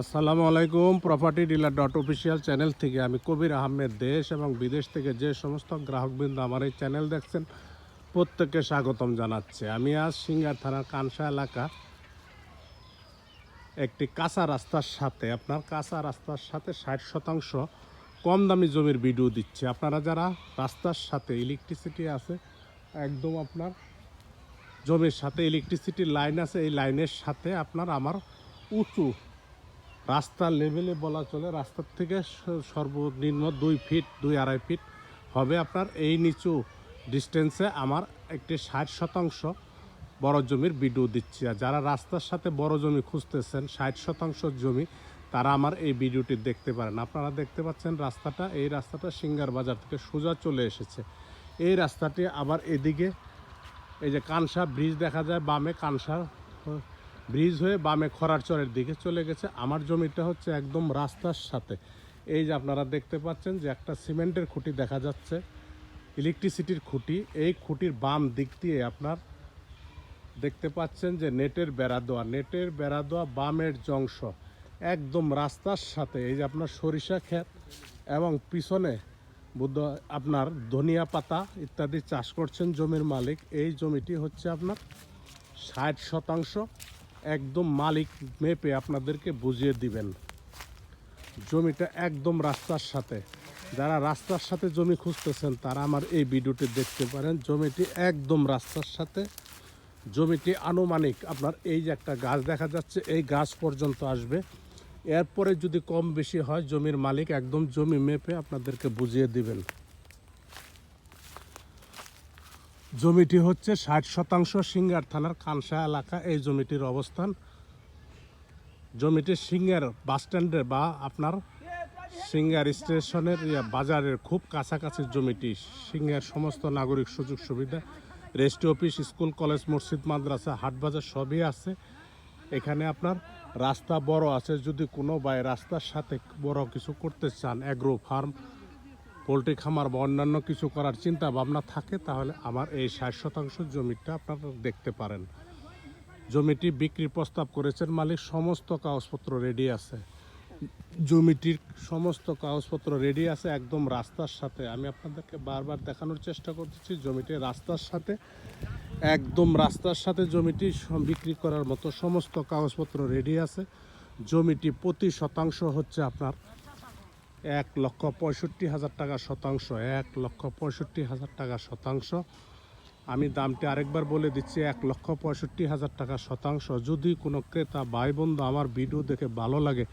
আসসালামু আলাইকুম property dealer dot official channel থেকে আমি কবির আহমেদ। দেশ এবং বিদেশ থেকে যে সমস্ত গ্রাহকবৃন্দ আমার এই চ্যানেল দেখছেন, প্রত্যেককে স্বাগতম জানাচ্ছে। আমি আজ সিঙ্গার থানার কানসা এলাকা, একটি কাঁচা রাস্তার সাথে, আপনার কাঁচা রাস্তার সাথে ষাট শতাংশ কম দামি জমির ভিডিও দিচ্ছে। আপনারা যারা রাস্তার সাথে ইলেকট্রিসিটি আছে, একদম আপনার জমির সাথে ইলেকট্রিসিটির লাইন আছে, এই লাইনের সাথে আপনার আমার উঁচু রাস্তার লেভেলে বলা চলে, রাস্তার থেকে সর্বনিম্ন দুই ফিট দুই আড়াই ফিট হবে আপনার। এই নিচু ডিস্টেন্সে আমার একটি ষাট শতাংশ বড় জমির ভিডিও দিচ্ছি। আর যারা রাস্তার সাথে বড় জমি খুঁজতেছেন, ষাট শতাংশ জমি, তারা আমার এই ভিডিওটি দেখতে পারেন। আপনারা দেখতে পাচ্ছেন রাস্তাটা, এই রাস্তাটা সিঙ্গার বাজার থেকে সোজা চলে এসেছে। এই রাস্তাটি আবার এদিকে, এই যে কানসা ব্রিজ দেখা যায়, বামে কানসা ব্রিজ হয়ে বামে খরার চরের দিকে চলে গেছে। আমার জমিটা হচ্ছে একদম রাস্তার সাথে। এই যে আপনারা দেখতে পাচ্ছেন যে একটা সিমেন্টের খুঁটি দেখা যাচ্ছে, ইলেকট্রিসিটির খুঁটি। এই খুঁটির বাম দিক দিয়ে আপনার দেখতে পাচ্ছেন যে নেটের বেড়া দেওয়া নেটের বেড়া দেওয়া বামের জংশ, একদম রাস্তার সাথে। এই যে আপনার সরিষা ক্ষেত এবং পিছনে বুদ্ধ আপনার ধনিয়া পাতা ইত্যাদি চাষ করছেন জমির মালিক। এই জমিটি হচ্ছে আপনার ষাট শতাংশ। একদম মালিক মেপে আপনাদেরকে বুঝিয়ে দিবেন। জমিটা একদম রাস্তার সাথে। যারা রাস্তার সাথে জমি খুঁজতেছেন, তারা আমার এই ভিডিওটি দেখতে পারেন। জমিটি একদম রাস্তার সাথে। জমিটি আনুমানিক আপনার এই যে একটা গাছ দেখা যাচ্ছে, এই গাছ পর্যন্ত আসবে। এরপরে যদি কম বেশি হয়, জমির মালিক একদম জমি মেপে আপনাদেরকে বুঝিয়ে দিবেন। জমিটি হচ্ছে ষাট শতাংশ সিঙ্গার থানার খানসা এলাকা। এই জমিটির অবস্থান জমিটি সিঙ্গার বাস স্ট্যান্ডে বা আপনার সিঙ্গার স্টেশনের বাজারের খুব কাছাকাছি জমিটি। সিঙ্গার সমস্ত নাগরিক সুযোগ সুবিধা, রেস্ট অফিস, স্কুল, কলেজ, মসজিদ, মাদ্রাসা, হাট বাজার সবই আছে। এখানে আপনার রাস্তা বড় আছে। যদি কোনো বাই রাস্তার সাথে বড় কিছু করতে চান অ্যাগ্রো ফার্ম পোলট্রি খামার বা অন্যান্য কিছু করার চিন্তা ভাবনা থাকে, তাহলে আমার এই ষাট শতাংশ জমিটা আপনারা দেখতে পারেন। জমিটি বিক্রির প্রস্তাব করেছেন, মালিক সমস্ত কাগজপত্র রেডি আছে। জমিটির সমস্ত কাগজপত্র রেডি আছে, একদম রাস্তার সাথে। আমি আপনাদেরকে বারবার দেখানোর চেষ্টা করতেছি, জমিটি রাস্তার সাথে, একদম রাস্তার সাথে জমিটি বিক্রি করার মতো সমস্ত কাগজপত্র রেডি আছে। জমিটি প্রতি শতাংশ হচ্ছে আপনার এক লক্ষ পঁয়ষট্টি হাজার টাকা শতাংশ, এক লক্ষ পঁয়ষট্টি হাজার টাকা শতাংশ। আমি দামটি আরেকবার বলে দিচ্ছি, এক লক্ষ পঁয়ষট্টি হাজার টাকা শতাংশ। যদি কোনো ক্রেতা ভাই বন্ধু আমার ভিডিও দেখে ভালো লাগে,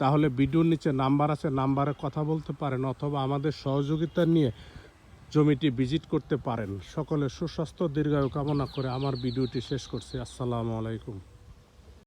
তাহলে ভিডিওর নিচে নাম্বার আছে, নাম্বারে কথা বলতে পারেন অথবা আমাদের সহযোগিতা নিয়ে জমিটি ভিজিট করতে পারেন। সকলে সুস্বাস্থ্য, দীর্ঘায়ু কামনা করে আমার ভিডিওটি শেষ করছি। আসসালামু আলাইকুম।